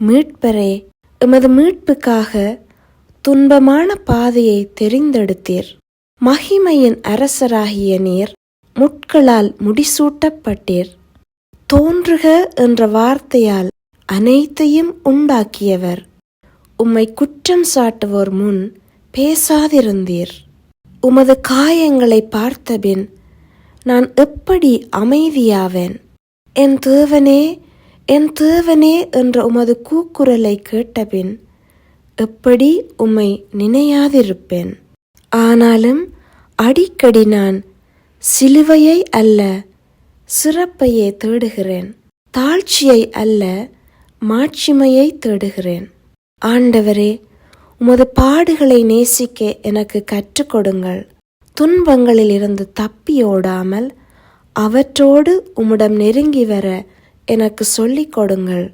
மீட்பரே எமது மீட்புக்காக துன்பமான பாதையை தெரிந்தெடுத்தீர். மகிமையின் அரசராகிய நீர் முட்களால் முடிசூட்டப்பட்டீர். தோன்றுக என்ற வார்த்தையால் அனைத்தையும் உண்டாக்கியவர். உம்மை குற்றம் சாட்டுவோர் முன் பேசாதிருந்தீர். உமது காயங்களை பார்த்தபின் நான் எப்படி அமைதியாவேன்? என் தேவனே என் தேவனே என்ற உமது கூக்குரலை கேட்டபின் எப்படி உம்மை நினையாதிருப்பேன்? ஆனாலும் அடிக்கடி நான் சிலுவையை அல்ல சிறப்பையே தேடுகிறேன். தாழ்ச்சியை அல்ல மாட்சிமையை தேடுகிறேன். ஆண்டவரே உமது பாடுகளை நேசிக்க எனக்கு கற்றுக் கொடுங்கள். துன்பங்களிலிருந்து தப்பியோடாமல் அவற்றோடு உம்மிடம் நெருங்கி வர எனக்கு சொல்லிக் கொடுங்கள்.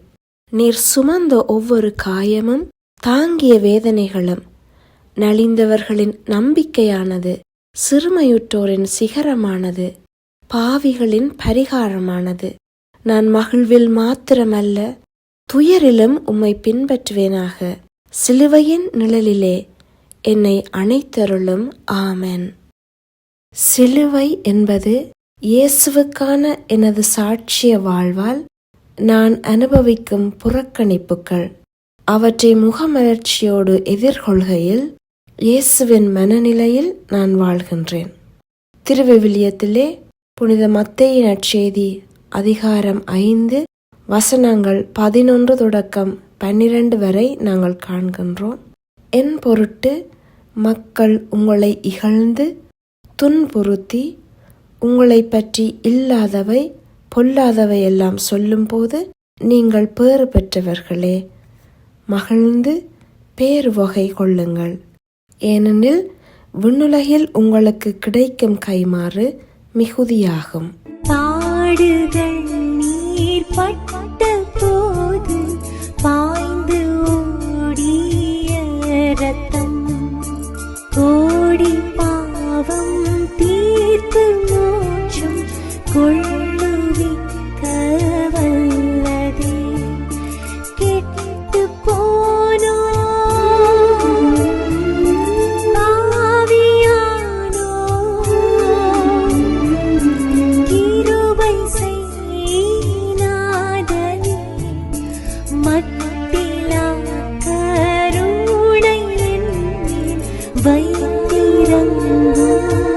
நீர் சுமந்த ஒவ்வொரு காயமும் தாங்கிய வேதனைகளும் நலிந்தவர்களின் நம்பிக்கையானது சிறுமையுற்றோரின் சிகரமானது பாவிகளின் பரிகாரமானது. நான் மகிழ்வில் மாத்திரமல்ல துயரிலும் உம்மை பின்பற்றுவேனாக. சிலுவையின் நிழலிலே என்னை அணைத்தருளும். ஆமென். சிலுவை என்பது இயேசுவுக்கான எனது சாட்சிய வாழ்வால் நான் அனுபவிக்கும் புறக்கணிப்புகள். அவற்றை முகமலர்ச்சியோடு எதிர்கொள்கையில் இயேசுவின் மனநிலையில் நான் வாழ்கின்றேன். திருவிவிலியத்திலே புனித மத்தேயின் நற்செய்தி அதிகாரம் ஐந்து வசனங்கள் பதினொன்று தொடக்கம் பன்னிரண்டு வரை நாங்கள் காண்கின்றோம். என் பொருட்டு மக்கள் உங்களை இகழ்ந்து துன்புறுத்தி உங்களை பற்றி இல்லாதவை பொல்லாதவை எல்லாம் சொல்லும்போது நீங்கள் பேறு பெற்றவர்களே. மகிழ்ந்து பேறு வகை கொள்ளுங்கள். ஏனெனில் விண்ணுலகில் உங்களுக்கு கிடைக்கும் கைமாறு மிகுதியாகும். பாடுகள் நீர் பட்ட போது பாய்ந்து ஓடிய 人间